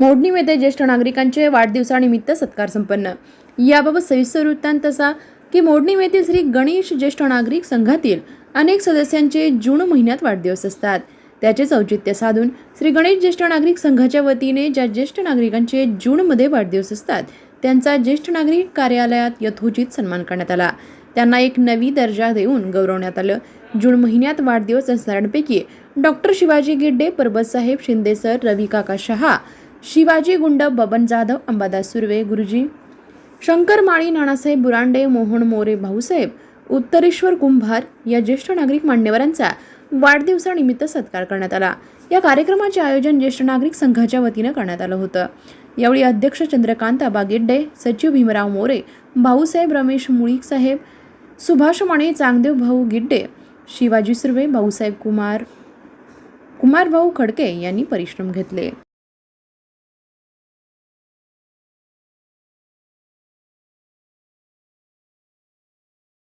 मोडणी येथे ज्येष्ठ नागरिकांचे वाढदिवसानिमित्त सत्कार संपन्न. याबाबत सविस्तर वृत्तांत असा की मोडणी येथील श्री गणेश ज्येष्ठ नागरिक संघातील अनेक सदस्यांचे जून महिन्यात वाढदिवस असतात. त्याचेच औचित्य साधून श्री गणेश ज्येष्ठ नागरिक संघाच्या वतीने ज्या ज्येष्ठ नागरिकांचे जूनमध्ये वाढदिवस असतात त्यांचा ज्येष्ठ नागरिक कार्यालयात यथोचित सन्मान करण्यात आला. त्यांना एक नवी दर्जा देऊन गौरवण्यात आलं. जून महिन्यात वाढदिवस असणाऱ्यांपैकी डॉक्टर शिवाजी गिड्डे परबतसाहेब शिंदे सर रवी काका शहा शिवाजी गुंड बबन जाधव अंबादास सुर्वे गुरुजी शंकर माळी नानासाहेब बुरांडे मोहन मोरे भाऊसाहेब उत्तरेश्वर कुंभार या ज्येष्ठ नागरिक मान्यवरांचा वाढदिवसानिमित्त सत्कार करण्यात आला. या कार्यक्रमाचे आयोजन ज्येष्ठ नागरिक संघाच्या वतीनं करण्यात आलं होतं. यावेळी अध्यक्ष चंद्रकांत आबागिड्डे सचिव भीमराव मोरे भाऊसाहेब रमेश मुळीक साहेब सुभाष माने चांगदेव भाऊ गिड्डे शिवाजी सुर्वे भाऊसाहेब कुमार कुमार भाऊ खडके यांनी परिश्रम घेतले.